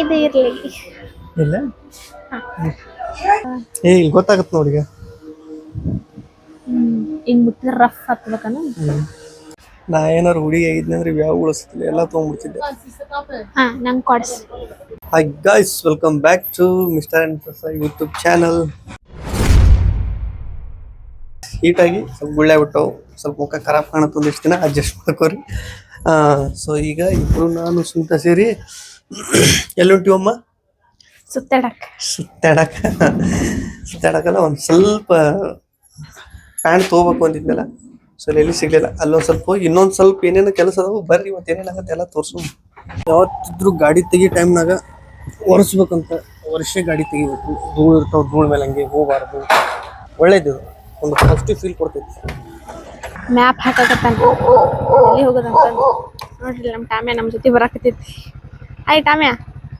ಇದು ಇರ್ಲಿ. ಇಲ್ಲ? ಏ ಇಲ್ಲಿ ಗೊತ್ತಾಗತ್ತೆ ನೋಡಿ ಹಿಂಗ್ ಮುಟ್ಟಿದ್ರೆ ರಫ್ ಹತ್ಬೇಕನ ನಾ ಏನಾರು ಹುಡುಗಿ ಆಗಿದ್ನೆ ಅಂದ್ರೆ ಯಾವ ಉಳಿಸ್ತಿಲ್ಲ ಎಲ್ಲ ತೊಗೊಂಡ್ಬಿಡ್ತಿದ್ದೆ. ಹಾ ನಂಗೆ ಕೊಡ್ಸ್. Hi guys welcome back to mister and YouTube channel ಹೀಟಾಗಿ ಸ್ವಲ್ಪ ಗುಳ್ಳೆ ಬಿಟ್ಟವು ಸ್ವಲ್ಪ ಮುಖ ಖರಾಬ್ ಕಾಣತ್ತೆ ಒಂದಿಷ್ಟು ದಿನ ಅಡ್ಜಸ್ಟ್ ಮಾಡ್ಕೋರಿ. ಸೊ ಈಗ ಇಬ್ರು ನಾನು ಸುಂತ ಸೇರಿ ಎಲ್ಲುಂಟಿವಮ್ಮ ಸುತ್ತಾಡಕ್. ಸುತ್ತಾಡಕ. ಸುತ್ತಾಡಕಲ್ಲ ಒಂದು ಸ್ವಲ್ಪ ಪ್ಯಾಂಟ್ ತೊಗೋಬೇಕು ಅಂದಿದ್ನಲ್ಲ ಸೊ ಎಲ್ಲಿ ಸಿಗ್ಲಿಲ್ಲ. ಅಲ್ಲೊಂದ್ ಸ್ವಲ್ಪ ಹೋಗಿ ಇನ್ನೊಂದ್ ಸ್ವಲ್ಪ ಏನೇನು ಕೆಲಸ ಅದಾವು ಬರ್ರಿ ಮತ್ತೆ ಏನೇನಾಗತ್ತೆ ಎಲ್ಲ ತೋರ್ಸು. ಯಾವತ್ತಿದ್ರು ಗಾಡಿ ತೆಗಿ ಟೈಮ್ನಾಗ ಒರೆಸ್ಬೇಕಂತ ವರ್ಷ ಗಾಡಿ ತೆಗಿಬೇಕು. ಧೂಳು ಇರ್ತಾವೆ ಧೂಳ್ ಮೇಲೆ ಹಂಗೆ ಹೋಗಬಾರ್ದು. ಒಳ್ಳೇದು ಒಂದು ಪಾಸಿಟಿವ್ ಫೀಲ್ ಕೊಡ್ತೈತಿ. ಮ್ಯಾಪ್ ಹಾಕಕತ್ತಾನ. ಎಲ್ಲಿ ಹೋಗೋದಂತ ನೋಡ್ರಿ ನಮ್ಮ ಟಾಮ್ಯ ನಮ್ಮ ಜೊತೆ ಬರಾಕತ್ತೈತಿ. ಹಾಯ್ ಟಾಮ್ಯ.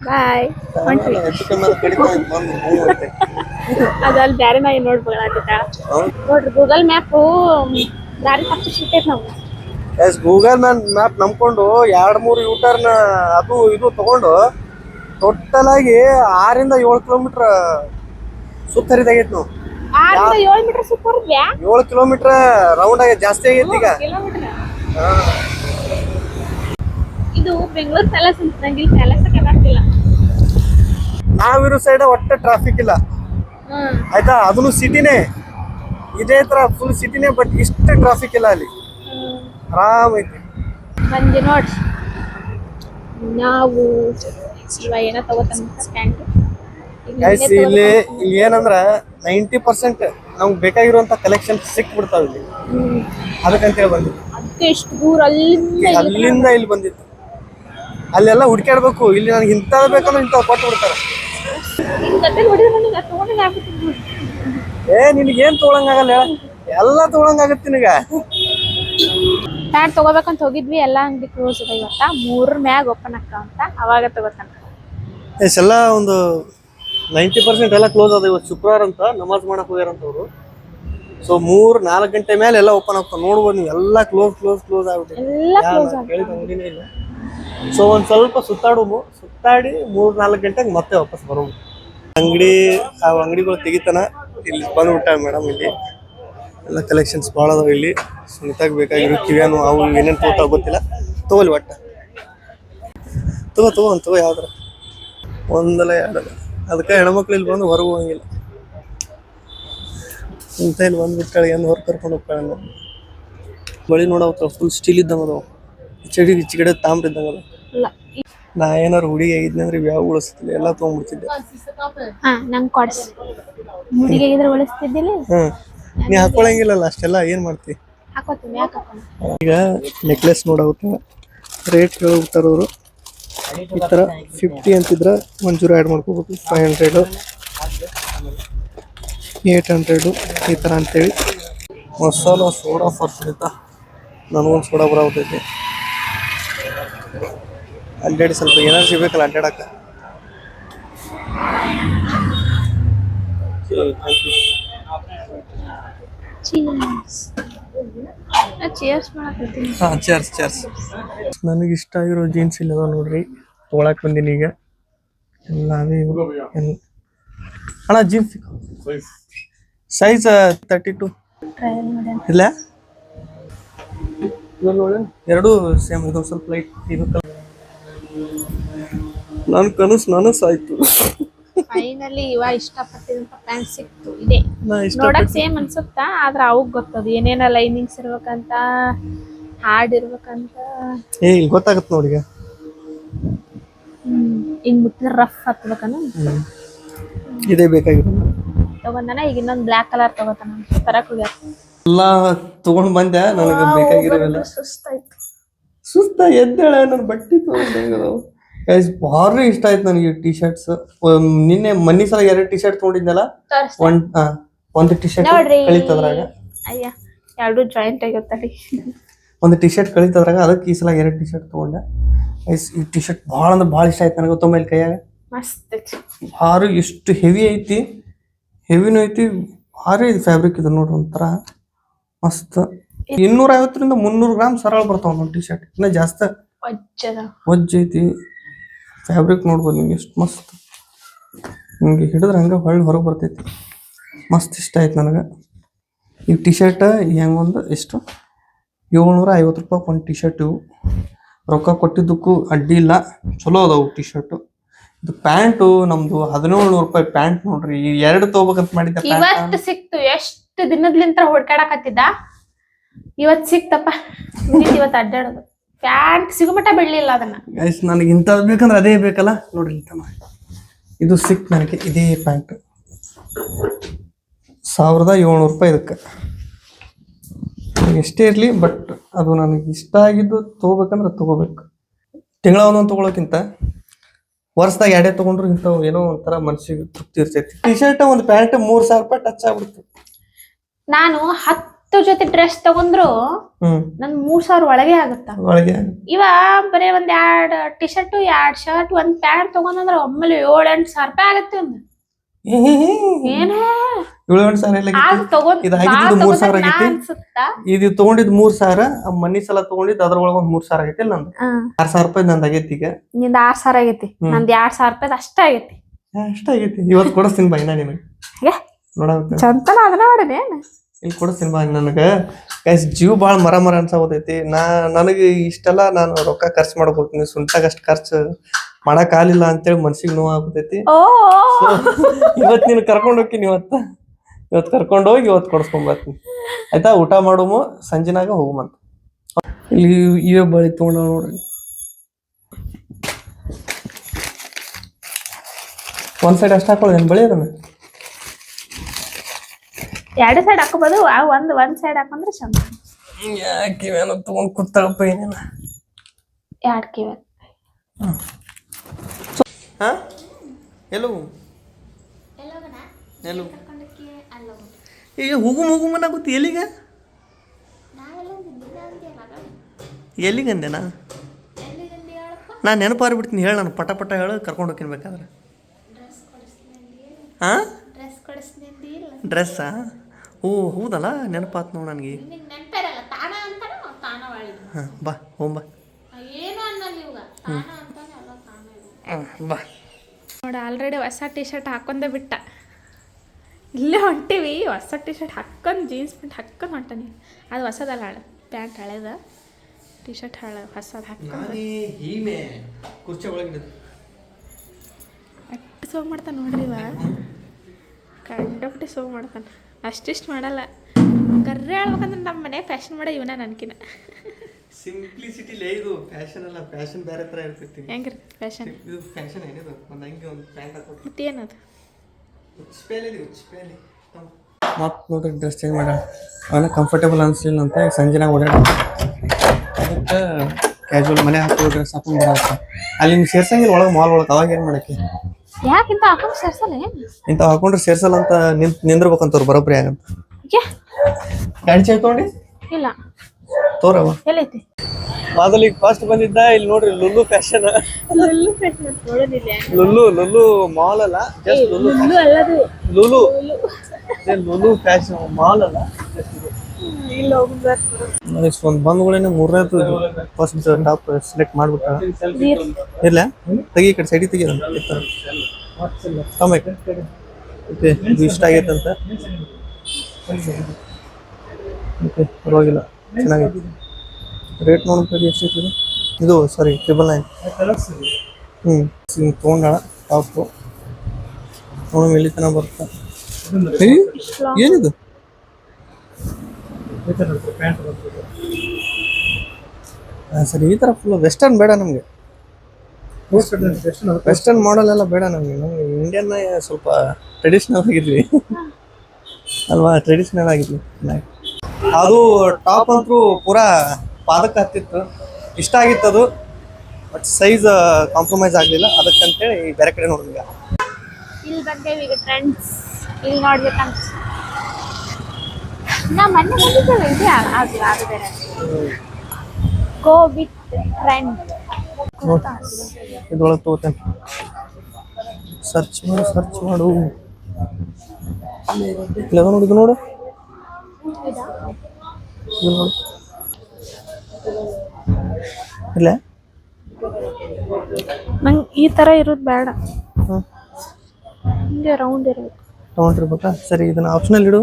ಬಾಯ್ ಹೊಂಟ್ರಿ ಅದ ಅಲ್ಲಿ ಬ್ಯಾರೆ. ನೋಡ್ರಿ ಗೂಗಲ್ ಮ್ಯಾಪು ದಾರಿ ತಪ್ಪು ಸಿಗ್ತೈತಿ ನಾವು. ಎಸ್ ಗೂಗಲ್ ಮ್ಯಾನ್ ಮ್ಯಾಪ್ ನಂಬ್ಕೊಂಡು ಎರಡ್ ಮೂರು ಯೂಟರ್ನ ಅದು ಇದು ತಗೊಂಡು ಟೋಟಲ್ ಆಗಿ ಆರಿಂದ ಏಳು ಕಿಲೋಮೀಟರ್ ಸುತ್ತರಿದಾಗೈತೆ ನಾವು. ಆರಿಂದ ಏಳು ಮೀಟರ್ ಸುತ್ತೋರ್ದ್ಯಾ ಏಳು ಕಿಲೋಮೀಟರ್ ರೌಂಡ್ ಆಗಿ ಜಾಸ್ತಿ ಆಗೈತಿ ಈಗ ಕಿಲೋಮೀಟರ್ ಇದು ಬೆಂಗಳೂರು ಪ್ಯಾಲೇಸ್ ಅಂತ ನಂಗೆ ಇಲ್ಲಿ ಪ್ಯಾಲೇಸ್ ಬರ್ತಿಲ್ಲ. ನಾವಿರೋ ಸೈಡ್ ಒಟ್ಟ ಟ್ರಾಫಿಕ್ ಇಲ್ಲ. ಆಯ್ತಾ? ಅದನ್ನು ಸಿಟಿನೇ ಇದೇ ತರ ಫುಲ್ ಸಿಟಿನೇ ಬಟ್ ಇಷ್ಟು ಟ್ರಾಫಿಕ್ ಇಲ್ಲ ಅಲ್ಲಿ. ಆರಾಮ್ ಐತಿ. ಮಂದಿ ನೋಡ್ರಿ ನಾವು ಏನ ತಗೋತಾನ ಪ್ಯಾಂಟ್ ಗೈಸ್ ಇಲ್ಲಿ ಇಲ್ಲಿ ಏನಂದ್ರ ನೈಂಟಿ ಪರ್ಸೆಂಟ್ ನಮ್ಗೆ ಬೇಕಾಗಿರುವಂತ ಕಲೆಕ್ಷನ್ ಸಿಕ್ ಬಿಡ್ತಾವ ಇಲ್ಲಿ. ಅದಕ್ಕಂತೇಳಿ ಇಷ್ಟು ದೂರ ಅಲ್ಲಿಂದ ಇಲ್ಲಿ ಅಲ್ಲಿಂದ ಇಲ್ಲಿ ಬಂದಿತ್ತು. ಅಲ್ಲೆಲ್ಲ ಹುಡ್ಕ್ಯಾಡ್ಬೇಕು. ಇಲ್ಲಿ ನನಗೆ ಇಂಥದ್ದು ಬೇಕಂದ್ರೆ ಇಂತ ಕೊಟ್ಟು ಬಿಡ್ತಾರೆ. ಏ ನಿನಗೇನ್ ತೊಗೊಳಂಗಾಗಲ್ಲ ಹೇಳ. ಎಲ್ಲ ತೊಗೊಳಂಗಾಗತ್ತೆ ನಿನಗ. ಪ್ಯಾಂಟ್ ತಗೋಬೇಕಂತ ಹೋಗಿದ್ವಿ. ಎಲ್ಲ ಅಂಗಡಿ ಕ್ಲೋಸ್ ಇದೆ ಇವತ್ತ. ಮೂರ್ ಮ್ಯಾಗ ಓಪನ್ ಅಂತ. ಅವಾಗ ತಗೋತಾನ. ಎಸ್ ಎಲ್ಲ ಒಂದು ನೈಂಟಿ ಪರ್ಸೆಂಟ್ ಎಲ್ಲ ಕ್ಲೋಸ್ ಅದ ಇವತ್ತು ಶುಕ್ರವಾರ ಅಂತ ನಮಾಜ್ ಮಾಡಕ್ ಹೋಗ್ಯಾರಂತ ಅವರು ಸೊ ಮೂರ್ ನಾಲ್ಕು ಗಂಟೆ ಮೇಲೆ ಎಲ್ಲ ಓಪನ್ ಆಗ್ತಾವ. ನೋಡ್ಬೋದು ನೀವು ಎಲ್ಲ ಕ್ಲೋಸ್ ಕ್ಲೋಸ್ ಕ್ಲೋಸ್ ಆಗ್ಬಿಟ್ಟಿದೆ. ಇಲ್ಲ. ಸೊ ಒಂದ್ ಸ್ವಲ್ಪ ಸುತ್ತಾಡುಮು ಸುತ್ತಾಡಿ ಮೂರ್ ನಾಲ್ಕು ಗಂಟೆಗೆ ಮತ್ತೆ ವಾಪಸ್ ಬರೋದು ಅಂಗಡಿ ಆ ಅಂಗಡಿಗಳು ತೆಗಿತಾನ. ಇಲ್ಲಿ ಬಂದ್ಬಿಟ್ಟ ಮೇಡಮ್ ಇಲ್ಲಿ. ಎಲ್ಲ ಕಲೆಕ್ಷನ್ಸ್ ಭಾಳ ಅದಾವ ಇಲ್ಲಿ. ಸುನಿತಾಗ ಬೇಕಾಗಿರೋ ಕಿವಿಯನ್ನು ಅವು ಏನೇನು ತೋಟ ಗೊತ್ತಿಲ್ಲ. ತಗೋಲಿ ಒಟ್ಟ. ತಗೋ ತಗೋ ಅಂತ ತಗೋ ಯಾವ್ದಾರ. ಒಂದಲ್ಲ ಎರಡಲ್ಲ. ಅದಕ್ಕೆ ಹೆಣ್ಮಕ್ಳು ಇಲ್ಲಿ ಬಂದು ಹೊರಗೆ ಹೋಗಂಗಿಲ್ಲ. ಇಂಥ ಇಲ್ಲಿ ಬಂದ್ಬಿಟ್ಟಾಳೆ ಏನು ಹೊರ ಕರ್ಕೊಂಡು ಹೋಗ್ತಾಳೆ ಬಳಿ ನೋಡವ ಫುಲ್ ಸ್ಟೀಲ್ ಇದ್ದಂಗೆ ಅದಾವ. ಚಡಿ ಕಡೆ ತಾಮ್ರ ಇದ್ದಂಗೆ ಅದಾವ. ನಾ ಏನಾರು ಹುಡುಗಿ ಆಗಿದ್ನೆ ಅಂದ್ರೆ ಯಾವ ಉಳಿಸ್ತಿಲ್ಲ ಎಲ್ಲ ತೊಗೊಂಡ್ಬಿಡ್ತಿದ್ದೆ. ಹಾ ನಂಗೆ ಕೊಡ್ಸ್. ಹುಡುಗಿ ಆಗಿದ್ರೆ ಉಳಿಸ್ತಿದ್ದಿಲ್ಲ? ಹ್ಮ್ ನೀ ಹಾಕೊಳಂಗಿಲ್ಲಲ್ಲ ಅಷ್ಟೆಲ್ಲ ಏನ್ ಮಾಡ್ತಿ? ಈಗ ನೆಕ್ಲೆಸ್ ನೋಡಾಗುತ್ತೆ ರೇಟ್ ಅವರು. ಈ ಥರ ಫಿಫ್ಟಿ ಅಂತಿದ್ರೆ ಒಂಚೂರು ಆ್ಯಡ್ ಮಾಡ್ಕೋಬೇಕು. ಫೈವ್ ಹಂಡ್ರೆಡು ಏಟ್ ಹಂಡ್ರೆಡು ಈ ಥರ ಅಂತೇಳಿ. ಮಸಾಲ ಸೋಡಾ ಫಾರ್ ಸುನಿತಾ ನನಗೊಂದು ಸೋಡಾ ಬರಾಗ್ತೈತಿ ಅಡ್ಡಾಡಿ ಸ್ವಲ್ಪ ಎನರ್ಜಿ ಬೇಕಲ್ಲ ಅಡ್ಡಾಡಕ್ಕೆ ಥ್ಯಾಂಕ್ ಯು ಚೀರ್ಸ್ ಚೀರ್ಸ್ ಮಾಡಕತ್ತೀನಿ ಹಾಂ ಚರ್ಸ್ ಚೇರ್ಸ್ ನನಗೆ ಇಷ್ಟ ಆಗಿರೋ ಜೀನ್ಸ್ ಇಲ್ಲದ ನೋಡ್ರಿ ತೊಗೊಳಕ್ ಬಂದೀನಿ ಈಗ. ಎಲ್ಲ. ಅಣ್ಣ ಜೀನ್ಸ್ ಸೈಜ್ ತರ್ಟಿ ಟು ಇಲ್ಲ? ಎರಡು ಸೇಮ್ ಇದು ಸ್ವಲ್ಪ ಲೈಟ್ ಇದು ನನ್ನ ಕನಸು ನನಸಾಯ್ತು. ಆಯ್ತು ಫೈನಲಿ ಇವ ಇಷ್ಟಪಟ್ಟಿದಂತ ಪ್ಯಾಂಟ್ ಸಿಕ್ತು ಇದೆ. ನೋಡಕ್ ಸೇಮ್ ಅನ್ಸುತ್ತಾ ಆದ್ರ ಅವಾಗ ಗೊತ್ತದು ಏನೇನ ಲೈನಿಂಗ್ಸ್ ಇರ್ಬೇಕಂತ ಹಾರ್ಡ್ ಇರ್ಬೇಕಂತ. ಏ ಇಲ್ಲಿ ಗೊತ್ತಾಗತ್ತೆ ನೋಡಿ ಈಗ. ಹಿಂಗ್ ಮುಟ್ಟಿದ್ರೆ ರಫ್ ಹತ್ಬೇಕನ. ಇದೇ ಬೇಕಾಗಿರೋದು. ತಗೊಂಡನ ಈಗ ಇನ್ನೊಂದು ಬ್ಲಾಕ್ ಕಲರ್ ತಗೋತಾನ ತರಕ್ ಹೋಗ್ಯಾರ ಎಲ್ಲ ತಗೊಂಡ್ ಬಂದೆ ನನಗೆ ಬೇಕಾಗಿರೋವೆಲ್ಲ. ಸುಸ್ತಾಯ್ತು. ಸುಸ್ತ ಎದ್ದೇಳ ನನ್ನ ಬಟ್ಟೆ ತಗೊಂಡು ಗೈಸ್ ಭಾರಿ ಇಷ್ಟ ಆಯ್ತು ನನಗೆ ಟಿ ಶರ್ಟ್ಸ್ ನಿನ್ನೆ ಮನ್ನಿ ಸಲ ಎರಡು ಟಿ ಶರ್ಟ್ ತೊಗೊಂಡಿದ್ನಲ್ಲ ಒಂದ್ ಆ, ಒಂದು ಟಿ ಶರ್ಟ್ ನೋಡ್ರಿ. ಕಳಿತದ್ರಾಗ. ಅಯ್ಯ ಎರಡು ಜಾಯಿಂಟ್ ಆಗಿರ್ತಾರೆ ಒಂದು ಟಿ ಶರ್ಟ್ ಕಳಿತದ್ರಾಗ ಅದಕ್ಕೆ ಈ ಸಲ ಎರಡು ಟಿ ಶರ್ಟ್ ತಗೊಂಡೆ. ಗೈಸ್ ಈ ಟಿ ಶರ್ಟ್ ಭಾಳ ಅಂದ್ರೆ ಭಾಳ ಇಷ್ಟ ಆಯ್ತು ನನಗೆ ಗೊತ್ತೊಮ್ಮೆ ಕೈಯಾಗ. ಮಸ್ತ್ ಐತಿ. ಭಾರಿ ಎಷ್ಟು ಹೆವಿ ಐತಿ. ಹೆವಿನೂ ಐತಿ ಭಾರಿ ಇದು ಫ್ಯಾಬ್ರಿಕ್ ಇದು ನೋಡ್ರಿ ಒಂಥರ. ಮಸ್ತ್. ಇನ್ನೂರ ಐವತ್ತರಿಂದ ಮುನ್ನೂರು ಗ್ರಾಮ್ ಸರಳ ಬರ್ತಾವ ನೋಡಿ ಟಿ ಶರ್ಟ್ ಇನ್ನ ಜಾಸ್ತಿ. ವಜ್ಜದ. ವಜ್ಜ ಐತಿ. ಫ್ಯಾಬ್ರಿಕ್ ನೋಡ್ಬೋದು ನಿಮ್ಗೆ ಎಷ್ಟು ಮಸ್ತ್. ನಿಮಗೆ ಹಿಡಿದ್ರೆ ಹಂಗೆ ಹೊಳ್ಳಿ ಹೊರಗೆ ಬರ್ತೈತಿ. ಮಸ್ತ್ ಇಷ್ಟ ಆಯ್ತು ನನಗೆ. ಈ ಟಿ ಶರ್ಟ್ ಹೆಂಗೊಂದು ಎಷ್ಟು? ಏಳ್ನೂರ ಐವತ್ತು ರೂಪಾಯಿ ಒಂದು ಟಿ ಶರ್ಟ್ ಇವು. ರೊಕ್ಕ ಕೊಟ್ಟಿದ್ದಕ್ಕೂ ಅಡ್ಡಿ ಇಲ್ಲ. ಚಲೋ ಅದಾವು ಟಿ ಶರ್ಟು ಇದು ಪ್ಯಾಂಟು, ನಮ್ದು ಹದಿನೇಳು ನೂರು ರೂಪಾಯಿ ಪ್ಯಾಂಟ್ ನೋಡ್ರಿ. ಎರಡು ತಗೋಬೇಕಂತ ಮಾಡಿದ್ದೆ ಇವತ್ತು ಸಿಕ್ತು. ಎಷ್ಟು ದಿನದ್ಲಿಂತ ಹುಡ್ಕಾಡಕತ್ತಿದ್ದ ಇವತ್ತು ಸಿಕ್ತಪ್ಪ. ಇವತ್ತು ಅಡ್ಡಾಡೋದು ಪ್ಯಾಂಟ್ ಸಿಗುಮಟ ಬಿಡ್ಲಿಲ್ಲ ಅದನ್ನ. ಗೈಸ್ ನನಗೆ ಇಂಥದ್ದು ಬೇಕಂದ್ರೆ ಅದೇ ಬೇಕಲ್ಲ? ನೋಡ್ರಿ ಇಂಥ ಇದು ಸಿಕ್ ನನಗೆ ಇದೇ ಪ್ಯಾಂಟ್. ಸಾವಿರದ ಏಳ್ನೂರು ರೂಪಾಯಿ ಇದಕ್ಕೆ. ಎಷ್ಟೇ ಇರಲಿ ಬಟ್ ಅದು ನನಗೆ ಇಷ್ಟ ಆಗಿದ್ದು ತೊಗೋಬೇಕಂದ್ರೆ ತೊಗೋಬೇಕು. ತಿಂಗಳ ಒಂದೊಂದು ತೊಗೊಳೋಕ್ಕಿಂತ ವರ್ಷದಾಗ ಎರಡೇ ತೊಗೊಂಡ್ರು ಇಂಥವು ಏನೋ ಒಂಥರ ಮನಸ್ಸಿಗೆ ತೃಪ್ತಿ ಇರ್ತೈತಿ. ಟಿ ಶರ್ಟ್ ಒಂದು ಪ್ಯಾಂಟ್ ಮೂರು ಸಾವಿರ ರೂಪಾಯಿ ಟಚ್ ಆಗ್ಬಿಡ್ತು. ನಾನು ಹತ್ತು ಜೊತೆ ಡ್ರೆಸ್ ತಗೊಂಡ್ರು ಹ್ಮ್. ನನ್ ಮೂರ್ ಸಾವಿರ ಒಳಗೆ ಆಗುತ್ತ? ಒಳಗೆ ಇವ ಬರೀ ಒಂದ್ ಎರಡ್ ಟಿ ಶರ್ಟ್ ಎರಡ್ ಶರ್ಟ್ ಒಂದ್ ಪ್ಯಾಂಟ್ ತಗೊಂಡ್ರೆ ಒಮ್ಮೆಲೆ ಏಳ್ ಎಂಟ್ ಸಾವಿರ ರೂಪಾಯಿ ಆಗತ್ತೆ ಒಂದು ಏನ? ಏಳು ಎಂಟು ಸಾವಿರ ಎಲ್ಲ ಆಗ ತಗೊಂಡ್ ಇದು ಆಗಿದ್ದು ಮೂರ್ ಸಾವಿರ ಆಗೈತಿ? ಅನ್ಸುತ್ತಾ? ಇದು ತೊಗೊಂಡಿದ್ ಮೂರ್ ಸಾವಿರ ಆ ಮನಿ ಸಲ ತೊಗೊಂಡಿದ್ದು ಅದ್ರೊಳಗ ಒಂದ್ ಮೂರ್ ಸಾವಿರ ಆಗೈತಿ ನಂದು. ಆರ್ ಸಾವಿರ ರೂಪಾಯಿ ನಂದು ಆಗೈತಿ ಈಗ. ನಿಂದ ಆರ್ ಸಾವಿರ ಆಗೈತಿ. ನಂದ್ ಎರಡ್ ಸಾವಿರ ರೂಪಾಯಿ ಅಷ್ಟ ಆಗೈತಿ. ಅಷ್ಟ ಆಗೈತಿ. ಇವತ್ತು ಕೊಡಿಸ್ತೀನಿ ಬೈನಾ ನಿನಗೆ? ನೋಡಾಗುತ್ತೆ ಚಂತನ ಅದನ್ನ ಮಾಡಿದೇನ್ ಇಲ್ಲಿ ಕೊಡಿಸ್ತೀನಿ ಸಿನಿಮಾ ನನಗೆ. ಗೈಸ್ ಜೀವ ಭಾಳ ಮರ ಮರ ಅನ್ಸಾಗೋತೈತಿ ನಾ ನನಗೆ ಇಷ್ಟೆಲ್ಲ ನಾನು ರೊಕ್ಕ ಖರ್ಚು ಮಾಡಕ್ ಹೋಗ್ತೀನಿ ಸುಂಟಾಗ ಅಷ್ಟು ಖರ್ಚು ಆಗ್ಲಿಲ್ಲ ಅಂತೇಳಿ ಮನ್ಸಿಗೆ ನೋವು ಆಗ್ಬಿಟ್ಟೈತಿ ಇವತ್ತು ನೀನು ಕರ್ಕೊಂಡು ಹೋಗ್ತೀನಿ ಇವತ್ತು. ಇವತ್ತು ಕರ್ಕೊಂಡು ಹೋಗಿ ಇವತ್ತು ಕೊಡಿಸ್ಕೊಂಡ್ ಬರ್ತೀನಿ. ಆಯ್ತಾ? ಊಟ ಮಾಡುಮು. ಸಂಜೆನಾಗ ಹೋಗುಮಂತ ಇಲ್ಲಿ ಇವೇ ಬಳಿ ತೊಗೊಂಡ ನೋಡ್ರಿ. ಒಂದ್ ಸೈಡ್ ಅಷ್ಟು ಹಾಕೊಳ್ಳಿ ಏನು ಬಳಿ ಅದನ್ನ. ಎರಡು ಸೈಡ್ ಹಾಕೋಬಹುದು ಆ ಒಂದ್ ಒಂದ್ ಸೈಡ್ ಹಾಕೊಂಡ್ರೆ ಚಂದ. ಯಾಕೆ ತಗೊಂಡ್ ತೊಗೊಂಡ್ ಕೂತಾಳಪ್ಪ ಏನಿಲ್ಲ ಎರಡ್ ಕಿವಿ? ಹಾ? ಎಲ್ಲೋ ಎಲ್ಲೋ ಈಗ ಹೋಗು ಹೋಗು ಮನಾಗುತ್ತಿ ಎಲ್ಲಿಗ? ಎಲ್ಲಿಗಂದೆ ನಾ ನಾನು ನೆನಪಾರಿ ಬಿಡ್ತೀನಿ ಹೇಳು ನಾನು ಪಟ ಪಟ ಹೇಳು ಕರ್ಕೊಂಡು ಹೋಗ್ತೀನಿ ಬೇಕಾದ್ರೆ. ಹಾಂ? ಡ್ರೆಸ್ಸಾ ಓ ಹೌದಲ್ಲ? ನೆನಪಾತ್ ನೋಡು ನನಗೆ. ಹಾಂ ಬಾ ಹೋಮ್. ಬಾ ಬಾ. ನೋಡ ಆಲ್ರೆಡಿ ಹೊಸ ಟಿ ಶರ್ಟ್ ಹಾಕೊಂಡೆ ಬಿಟ್ಟ. ಇಲ್ಲೇ ಹೊಂಟಿವಿ ಹೊಸ ಟಿ ಶರ್ಟ್ ಹಾಕೊಂಡು ಜೀನ್ಸ್ ಪ್ಯಾಂಟ್ ಹಾಕೊಂಡು ಹೊಂಟನಿ ಅದು ಹೊಸದಲ್ಲ ಹಳೆ ಪ್ಯಾಂಟ್ ಹಳೇದ. ಟಿ ಶರ್ಟ್ ಹಳೆ ಹೊಸದು ಅಷ್ಟು ಸೋಗ್ ಮಾಡ್ತಾನೆ ನೋಡ್ರಿ ಇವ. ಕಂಡಪಟ್ಟೆ ಸೋಗ್ ಮಾಡ್ತಾನೆ. ಅಷ್ಟಿಷ್ಟು ಮಾಡಲ್ಲ. ಕರ್ರೆ ಹೇಳ್ಬೇಕಂದ್ರೆ ನಮ್ಮ ಮನೆ ಫ್ಯಾಷನ್ ಮಾಡೋ ಇವನ ನನ್ಕಿನ. ಸಿಂಪ್ಲಿಸಿಟಿ ಇದು ಫ್ಯಾಷನ್ ಅಲ್ಲ ಫ್ಯಾಷನ್ ಬೇರೆ ಥರ ಇರ್ತೈತಿ. ಹೆಂಗ್ರಿ ಫ್ಯಾಷನ್ ಇದು ಫ್ಯಾಷನ್ ಏನಿದು? ಒಂದು ಹಂಗೆ ಒಂದು ಪ್ಯಾಂಟ್ ಹಾಕೋದು ಮತ್ತೇನದು ಮತ್ತೆ ನೋಡ್ರಿ ಡ್ರೆಸ್ ಚೇಂಜ್ ಮಾಡ. ಅವನ ಕಂಫರ್ಟೇಬಲ್ ಅನ್ಸ್ಲಿಲ್ಲ ಅಂತ ಸಂಜೆನಾಗ ಓಡಾಡ ಅದಕ್ಕೆ ಕ್ಯಾಶುವಲ್ ಮನೆ ಹಾಕೋ ಡ್ರೆಸ್ ಹಾಕೊಂಡು ಅಲ್ಲಿ ನಿಮ್ಗೆ ಸೇರ್ಸಂಗಿಲ್ಲ ಒಳಗೆ ಮಾಲ್ ಒಳಗೆ. ಅವಾಗ ಏನು ಮಾಡಕ್ಕೆ? ಯಾಕಿಂತ ಹಾಕೊಂಡು ಸೇರ್ಸಲ್ಲ ಏನು? ಇಂಥವು ಹಾಕೊಂಡ್ರೆ ಸೇರ್ಸಲ್ಲ ಅಂತ ನಿಂತ್ ನಿಂದ್ರಬೇಕಂತವ್ರು ಬರೋಬ್ರಿ ಆಗಂತ. ಯಾ. ಗಾಡಿ ಚೇಂಜ್ ತೊಗೊಂಡು? ಇಲ್ಲ. ತೋರವ ಎಲ್ಲೈತಿ? ಮೊದಲು ಈಗ ಫಸ್ಟ್ ಬಂದಿದ್ದ ಇಲ್ಲಿ ನೋಡ್ರಿ ಲುಲ್ಲು ಫ್ಯಾಷನ್ ಲುಲ್ಲು ಫ್ಯಾಷನ್ ನೋಡೋದಿಲ್ಲ. ಲುಲ್ಲು ಲುಲ್ಲು ಮಾಲ್ ಅಲ್ಲ ಜಸ್ಟ್ ಲುಲ್ಲು ಲುಲ್ಲು ಅಲ್ಲದು. ಲುಲು ಇದೇ ಲುಲು ಫ್ಯಾಷನ್ ಮಾಲ್ ಅಲ್ಲ ಇಲ್ಲ ಮೂರನೇದು ಫಸ್ಟ್ ಟಾಪ್ ಸೆಲೆಕ್ಟ್ ಮಾಡ್ಬಿಟ್ಟ ಇಲ್ಲ ಕಡೆ ಸೈಡಿಗೆ ಕಮ್ಮಿ ಓಕೆ ಇಷ್ಟ ಓಕೆ ರೇಟ್ ಎಷ್ಟೈತಿ ಇದು? ಸಾರಿ ಟ್ರಿಬಲ್ ನೈನ್ ಹ್ಮ್ ತೊಗೊಂಡಾಳ ಟಾಪ್ ನೋಡೋಣ ಎಲ್ಲಿ ತನಕ ಬರುತ್ತೆ. ಏಯ್, ಹಾಂ ಸರಿ ಈ ಥರ ಫುಲ್ ವೆಸ್ಟರ್ನ್ ಬೇಡ ನಮಗೆ. ವೆಸ್ಟರ್ನ್ ಮಾಡಲ್ ಎಲ್ಲ ಬೇಡ ನಮಗೆ. ನಮಗೆ ಇಂಡಿಯನ್ ಸ್ವಲ್ಪ ಟ್ರೆಡಿಷ್ನಲ್ ಆಗಿದ್ವಿ. ಅಲ್ವಾ ಟ್ರೆಡಿಷ್ನಲ್ ಆಗಿದ್ವಿ. ಅದು ಟಾಪ್ ಅಂತೂ ಪೂರಾ ಪಾದಕ್ಕೆ ಹತ್ತಿತ್ತು. ಇಷ್ಟ ಆಗಿತ್ತು ಅದು ಬಟ್ ಸೈಜ್ ಕಾಂಪ್ರಮೈಸ್ ಆಗಲಿಲ್ಲ. ಅದಕ್ಕಂತೇಳಿ ಬೇರೆ ಕಡೆ ನೋಡಿದ್ವಿ. ಇಲ್ಲಿ ಬಂದೇವಿ ಈಗ ಟ್ರೆಂಡ್ಸ್ ಇಲ್ಲಿ ನೋಡ್ಬೇಕಂತ. ನಾ ಮೊನ್ನೆ ಬಂದಿದ್ದೇವೆ ಇದೆ ಅದು ಅದು ಕೋವಿಡ್ ಗೋ ವಿತ್ ಟ್ರೆಂಡ್ ಇದ್ರೊಳಗೆ ತಗೋತೇನೆ. ಸರ್ಚ್ ಮಾಡು ಸರ್ಚ್ ಮಾಡು. ಇಲ್ಲ ನೋಡು ಇದು ನೋಡು. ಇದು ನೋಡು. ಇಲ್ಲ? ನಂಗೆ ಈ ಥರ ಇರೋದು ಬೇಡ. ಹಾಂ ಹಿಂಗೆ ರೌಂಡ್ ಇರಬೇಕು? ತೊಗೊಂಡಿರ್ಬೇಕಾ ಸರಿ ಇದನ್ನ ಆಪ್ಷನಲ್ ಇಡು.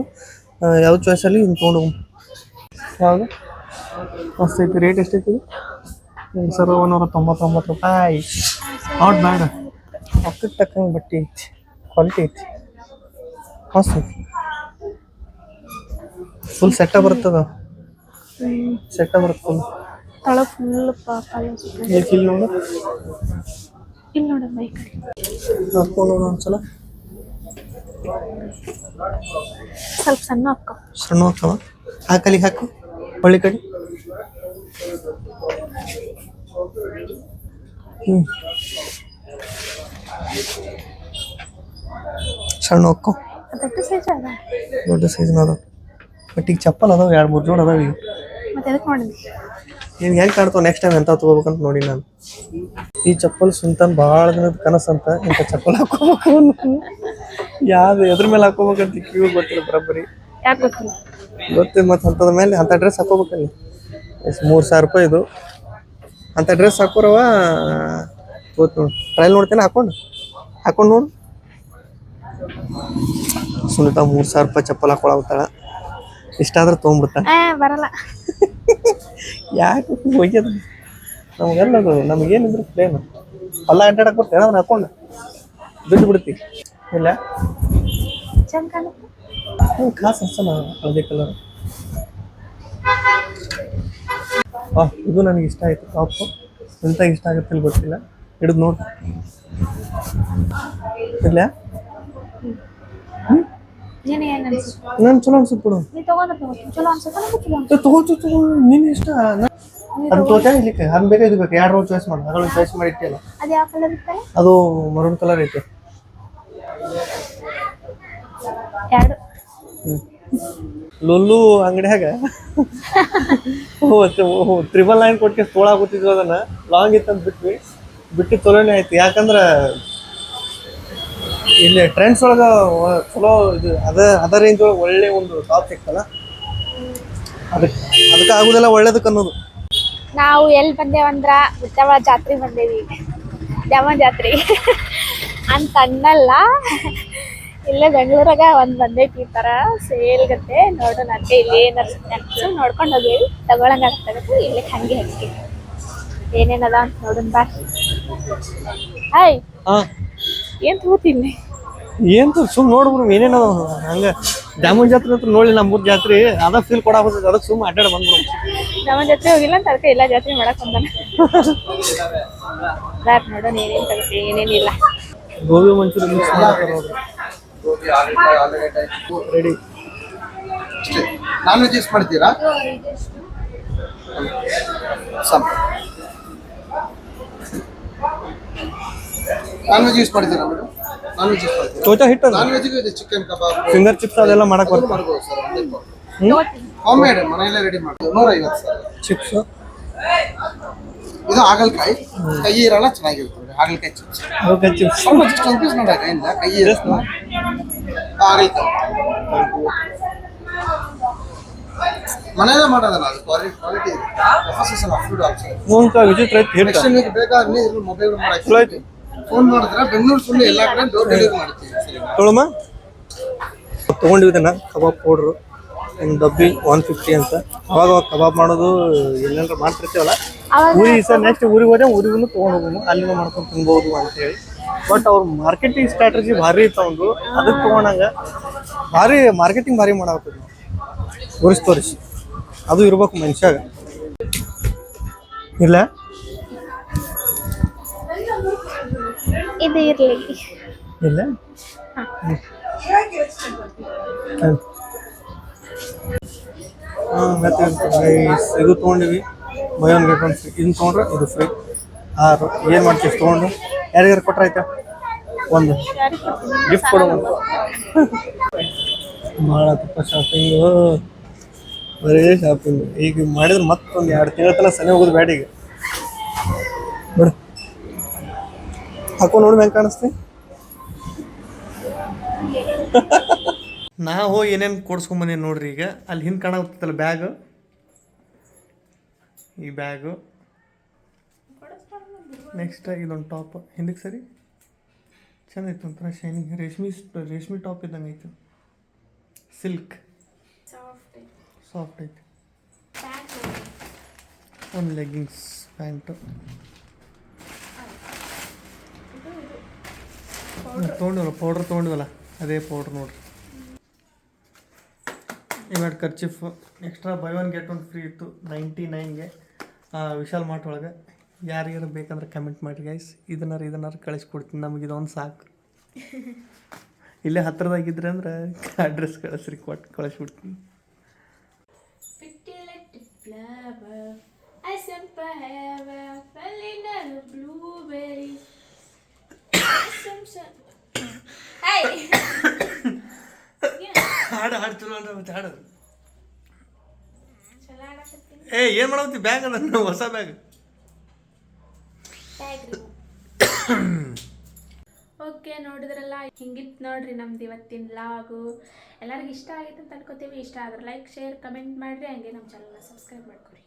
ಯಾವ ಚಾಯ್ಸಲ್ಲಿ ಇದನ್ನ ತೊಗೊಂಡು ಯಾವುದು? ಮಸ್ತ್ ಐತಿ ರೇಟ್ ಎಷ್ಟೈತಿ ಸರ್ ಒಂದೂರ ತೊಂಬತ್ತೊಂಬತ್ತು ರೂಪಾಯಿ. ನಾಟ್ ಬ್ಯಾಡ ರೊಕ್ಕಕ್ಕೆ ತಕ್ಕಂಗೆ ಬಟ್ಟೆ ಐತಿ ಕ್ವಾಲಿಟಿ ಐತಿ. ಮಸ್ತ್ ಐತಿ. ಫುಲ್ ಸೆಟ್ಟ ಬರ್ತದ? ಸೆಟ್ಟ ಬರುತ್ತೆ ಫುಲ್ ತಳ ಫುಲ್ ಇಲ್ಲಿ ನೋಡು. ಇಲ್ಲಿ ಕಡೆ ನೋಡ್ಕೊಂಡು ಒಂದ್ಸಲ. ಸ್ವಲ್ಪ ಸಣ್ಣ ಹಾಕೋ ಸಣ್ಣ ಹಾಕವ ಆ ಹಾಕು. ಹೊಳ್ಳಿ ಕಡೆ. ಹ್ಞೂ ಸಣ್ಣ ಹೊಕ್ಕು ದೊಡ್ಡ ಸೈಜ್ ಅದ. ದೊಡ್ಡ ಸೈಜ್ ಅದಾವ ಬಟ್ ಈಗ ಚಪ್ಪಲ್ ಅದಾವ ಎರಡು ಮೂರು ಜೋಡ್ ಅದಾವ ಈಗ. ಮತ್ತೆ ಎದಕ್ಕೆ ಮಾಡಿದ್ವಿ ನೀನು ಹೆಂಗೆ ಕಾಣ್ತಾವ ನೆಕ್ಸ್ಟ್ ಟೈಮ್ ಎಂತ ತಗೋಬೇಕಂತ ನೋಡಿ ನಾನು. ಈ ಚಪ್ಪಲ್ ಸುಂತಾನ ಭಾಳ ದಿನದ ಕನಸಂತ ಇಂಥ ಚಪ್ಪಲ್ ಹಾಕೋಬೇಕು ಯಾವ್ದು? ಎದ್ರ ಮೇಲೆ ಹಾಕೋಬೇಕಂತ ಕಿವಿ ಗೊತ್ತಿಲ್ಲ ಬರೋಬ್ಬರಿ. ಯಾಕೆ ಗೊತ್ತಿಲ್ಲ? ಗೊತ್ತಿಲ್ಲ ಮತ್ತು ಅಂಥದ್ರ ಮೇಲೆ ಅಂತ ಡ್ರೆಸ್ ಹಾಕೋಬೇಕಲ್ಲ ಎಷ್ಟು ಮೂರು ಸಾವಿರ ರೂಪಾಯಿ ಇದು. ಅಂಥ ಡ್ರೆಸ್ ಹಾಕೋರವ ಗೊತ್ತು ಟ್ರೈಲ್ ನೋಡ್ತೇನೆ ಹಾಕೊಂಡು. ಹಾಕೊಂಡು ನೋಡು. ಸುನಿತಾ ಮೂರು ಸಾವಿರ ರೂಪಾಯಿ ಚಪ್ಪಲ್ ಹಾಕೊಳಾಗ್ತಾಳ ಇಷ್ಟ ಆದ್ರೆ ಬರಲ್ಲ. ಯಾಕೆ ಹೋಗ್ಯದ? ನಮಗೆಲ್ಲದು ನಮಗೇನಿದ್ರು ಪ್ಲೇನ್ ಹೊಲ ಅಡ್ಡಾಡಕ್ಕೆ ಬರ್ತೇನೆ ಅದನ್ನ ಹಾಕೊಂಡು. ದುಡ್ಡು ಬಿಡ್ತಿ ಇಲ್ಲ. ಚಂದ ಕಾಣುತ್ತೆ. ಹ್ಞೂ ಖಾಸ್ ಹಳದಿ ಕಲರ್ ಆ ಇದು ನನಗೆ ಇಷ್ಟ ಆಯ್ತು ಟಾಪ್ ಎಂತ ಇಷ್ಟ ಆಗುತ್ತೆ ಇಲ್ಲಿ ಗೊತ್ತಿಲ್ಲ. ಹಿಡಿದು ನೋಡಿ. ಇಲ್ಲ ನೀನು ಚಲೋ ಅನ್ಸುತ್ತೆ ಬಿಡು. ತಗೋ. ನಿನ್ನ ಇಷ್ಟ? ಅದು ಇಲ್ಲಿಕ್ಕೆ ಬೇಕಾ ಇದು ಬೇಕು? ಎರಡು ಚಾಯ್ಸ್ ಮಾಡಿ? ಅದರೊಳಗೆ ಚಾಯ್ಸ್ ಮಾಡಿ ಇಟ್ಟಿಲ್ಲ ಅದು ಮರೂನ್ ಕಲರ್ ಐತೆ. ಎರಡು. ಲೊಲ್ಲು ಅಂಗಡಿಯಾಗ ತ್ರಿಬಲ್ ನೈನ್ ಕೊಟ್ಟಿಗೆ ತೋಳ ಕೂತಿದ್ವು ಅದನ್ನ. ಲಾಂಗ್ ಇತ್ತಂತ ಬಿಟ್ವಿ. ಬಿಟ್ಟು ಚಲೋನೇ ಆಯ್ತು. ಯಾಕಂದ್ರ ಇಲ್ಲಿ ಟ್ರೆಂಡ್ಸ್ ಒಳಗ ಚಲೋ ಇದು ಅದ ಅದ ರೇಂಜ್ ಒಳಗೆ ಒಳ್ಳೆ ಒಂದು ಟಾಪ್ ಸಿಕ್ತಲ್ಲ ಅದಕ್ಕೆ ಅದಕ್ಕೆ ಆಗುದಿಲ್ಲ ಒಳ್ಳೇದಕ್ಕೆ ಅನ್ನೋದು. ನಾವು ಎಲ್ಲಿ ಬಂದೇವಂದ್ರ ಉತ್ತಮ ಜಾತ್ರೆ ಬಂದೇವಿ. ದ್ಯಾಮ ಜಾತ್ರೆ. ಅಂತ ಅನ್ನಲ್ಲ. ಇಲ್ಲೇ ಬೆಂಗಳೂರಾಗ ಒಂದ್ ಬಂದೈತಿ ಈ ತರ ಸೇಲ್ ಗತೆ ನೋಡೋಣ ಅಂತ ಇಲ್ಲಿ ಏನಾರ ಸೊ ನೋಡ್ಕೊಂಡು ಹೋಗೇವಿ ತಗೊಳಂಗ ತಗದು ಇಲ್ಲಿ ಹಂಗೆ ಹಂಗೆ. ಏನೇನದ ಅಂತ ನೋಡೋಣ ಬಾ. ಹಾಯ್. ಹಾ. ಏನ್ ತಗೋತೀನಿ ಏನ್ ಸುಮ್ ನೋಡ್ಬಿಡು ಏನೇನೋ ಹಂಗ ಡ್ಯಾಮನ್ ಜಾತ್ರೆ ಅಂತ ನೋಡಿ ನಮ್ಮೂರ್ ಜಾತ್ರೆ ಅದ ಫೀಲ್ ಕೊಡಾಕ ಅದಕ್ಕೆ ಸುಮ್ ಅಡ್ಡಾಡ ಬಂದ್ಬಿಡು. ನಮ್ಮ ಜಾತ್ರೆ ಹೋಗಿಲ್ಲ ಅಂತ ಅದಕ್ಕೆ ಎಲ್ಲ ಜಾತ್ರೆ ಮಾಡಕ್ ಬಂದಾನ. ಬಾರ್ ನೋಡೋಣ ಏನೇನ್ ತಗೋತೀನಿ ಏನೇನಿಲ್ಲ ಗೋಬಿ ಮಂಚೂರಿ ಮಿಕ್ಸ್ ರೆಡಿ ಅಷ್ಟೇ. ನಾನ್ ವೆಜ್ ಯೂಸ್ ಮಾಡ್ತೀರಾ? ಸಮ್. ನಾನ್ ವೆಜ್ ಯೂಸ್ ಮಾಡ್ತೀರಾ ಮೇಡಮ್ ನಾನ್ ವೆಜ್ ಯೂಸ್ ಮಾಡ್ತೀರಾ ಚೋಚಾ ಹಿಟ್ಟು ನಾನ್ ಇದೆ ಚಿಕನ್ ಕಬಾಬ್ ಫಿಂಗರ್ ಚಿಪ್ಸ್ ಅದೆಲ್ಲ ಮಾಡಕ್ ಬರ್ತದೆ. ಮಾಡ್ಬೋದು ಸರ್ ಹೋಮ್? ಮೇಡ್ ಮನೆಯಲ್ಲೇ ರೆಡಿ ಮಾಡ್ತೀವಿ ನೂರ ಐವತ್ತು ಸರ್ ಚಿಪ್ಸ್ ಇದು ಹಾಗಲ್ಕಾಯಿ. ಕೈ ಇರಲ್ಲ ಚೆನ್ನಾಗಿರ್ತದೆ ಹಾಗಲಕಾಯಿ ಚಿಪ್ಸ್ ಹಾಗಲಕಾಯಿ ಚಿಪ್ಸ್ ಸ್ವಲ್ಪ ಜಸ್ಟ್ ಒಂದು ಪೀಸ್ ಕೈಯಿಂದ ಕೈ ಹಾಗಲಕಾಯಿ ಮನೆಯಲ್ಲೇ ಮಾಡೋದಲ್ಲ ಅದು ಕ್ವಾಲಿಟಿ ಕ್ವಾಲಿಟಿ ನೆಕ್ಸ್ಟ್ ನಿಮಗೆ ಬೇಕಾದ್ರೆ ಇದ್ರ ಮೊಬೈಲ್ ಫೋನ್ ಮಾಡಿದ್ರೆ ಬೆಂಗಳೂರು ಫುಲ್ ಎಲ್ಲ ಕಡೆ ಡೋರ್ ಡೆಲಿವರಿ ಮಾಡ್ತೀವಿ. ತೊಗೊಂಡಿದ್ದನ್ನ ಕಬಾಬ್ ಪೌಡ್ರು. ಡಬ್ಬಿ ಒನ್ ಫಿಫ್ಟಿ ಅಂತ. ಅವಾಗ ಕಬಾಬ್ ಮಾಡೋದು ಎಲ್ಲೆಲ್ಲ ಮಾಡ್ತಿರ್ತೀವಲ್ಲ? ಊರಿಗೆ ಸರ್ ನೆಕ್ಸ್ಟ್ ಊರಿಗೆ ಹೋದ್ರೆ ಊರಿಗೂ ತೊಗೊಂಡು ಹೋಗೋಣ ಅಲ್ಲಿನೂ ಮಾಡ್ಕೊಂಡು ತಿನ್ಬೋದು ಅಂತೇಳಿ. ಬಟ್ ಅವ್ರ ಮಾರ್ಕೆಟಿಂಗ್ ಸ್ಟ್ರಾಟಜಿ ಭಾರಿ ಇತ್ತು ಒಂದು ಅದಕ್ಕೆ ತೊಗೊಂಡಂಗ ಭಾರಿ ಮಾರ್ಕೆಟಿಂಗ್ ಭಾರಿ ಮಾಡಾಕತ್ತೀವಿ ತೋರಿಸಿ ತೋರಿಸಿ. ಅದು ಇರ್ಬೇಕು ಮನುಷ್ಯಾಗ. ಇಲ್ಲ? ಇದು ಇರಲಿ. ಇಲ್ಲ? ಹಾಂ ಮತ್ತೆ ಇದು ತೊಗೊಂಡಿವಿ. Buy one get one free ಇದನ್ನ ತೊಗೊಂಡ್ರೆ ಇದು ಫ್ರೀ. ಆರು, ಏನು ಮಾಡ್ತೀವಿ ತೊಗೊಂಡು. ಯಾರಿಗಾರು ಕೊಟ್ರೆ ಆಯ್ತಾ? ಒಂದು. ಗಿಫ್ಟ್ ಕೊಡೋ ಭಾಳ ತುಪ್ಪ ಶಾಪಿಂಗು. ಬರೀ ಶಾಪಿಂಗ್. ಈಗ ಮಾಡಿದ್ರೆ ಮತ್ತೊಂದು ಎರಡು ತಿಂಗಳ ತನಕ ಸನಿ ಹೋಗೋದು ಬೇಡ ಈಗ. ಬಿಡು ಹಾಕೊಂಡು ನೋಡಿ ಹೆಂಗೆ ಕಾಣಿಸ್ತಿ. ನಾ ಹೋಗಿ ಏನೇನು ಕೊಡ್ಸ್ಕೊಂಬನಿ ನೋಡ್ರಿ ಈಗ. ಅಲ್ಲಿ ಹಿಂದೆ ಕಾಣತ್ತಲ್ಲ ಬ್ಯಾಗ್. ಈ ಬ್ಯಾಗು. ನೆಕ್ಸ್ಟ್ ಇದೊಂದು ಟಾಪ್ ಹಿಂದಕ್ಕೆ ಸರಿ? ಚೆಂದ ಇತ್ತು ಒಂಥರ ಶೈನಿಂಗ್ ರೇಷ್ಮಿ ರೇಷ್ಮೆ ಟಾಪ್ ಇದ್ದಂಗೆ ಆಯಿತು. ಸಿಲ್ಕ್ ಸಾಫ್ಟ್ ಐತೆ. ಒಂದು ಲೆಗ್ಗಿಂಗ್ಸ್ ಪ್ಯಾಂಟು ತೊಗೊಂಡಿವಲ್ಲ ಪೌಡ್ರ್ ತೊಗೊಂಡಿವಲ್ಲ ಅದೇ ಪೌಡ್ರ್ ನೋಡ್ರಿ. ಇವಾಗ ಖರ್ಚಿಫು extra buy one get one free ಇತ್ತು ನೈಂಟಿ ನೈನ್ಗೆ ವಿಶಾಲ್ ಮಾರ್ಟ್ ಒಳಗೆ ಯಾರ್ಯಾರು ಬೇಕಂದ್ರೆ ಕಮೆಂಟ್ ಮಾಡಿ ಗೈಸ್ ಇದನ್ನಾರು ಇದನ್ನಾರು ಕಳಿಸ್ಕೊಡ್ತೀನಿ. ನಮಗೆ ಇದೊಂದು ಸಾಕು. ಇಲ್ಲೇ ಹತ್ರದಾಗಿದ್ರೆ ಅಂದ್ರೆ ಅಡ್ರೆಸ್ ಕಳಿಸ್ರಿ ಕೊಟ್ಟು ಕಳಿಸ್ಬಿಡ್ತೀನಿ. ಹಾಡು ಹಾಡು ಚಲೋ I ಏ ಏನು ಮಾಡತ್ತಿ ಬ್ಯಾಗ್ ಅದ ಹೊಸ ಬ್ಯಾಗ್. ಓಕೆ ನೋಡಿದ್ರಲ್ಲ ಹಿಂಗಿತ್ತು ನೋಡ್ರಿ ನಮ್ದು ಇವತ್ತಿನ ಲಾಗು ಎಲ್ಲರಿಗೂ ಇಷ್ಟ ಆಗೈತೆ ಅಂತ ಅನ್ಕೋತೀವಿ. ಇಷ್ಟ ಆದ್ರೆ ಲೈಕ್ ಶೇರ್ ಕಮೆಂಟ್ ಮಾಡಿರಿ. ಹಂಗೆ ನಮ್ಮ ಚಾನಲ್ನ ಸಬ್ಸ್ಕ್ರೈಬ್ ಮಾಡ್ಕೊರಿ.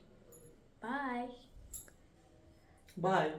ಬಾಯ್ ಬಾಯ್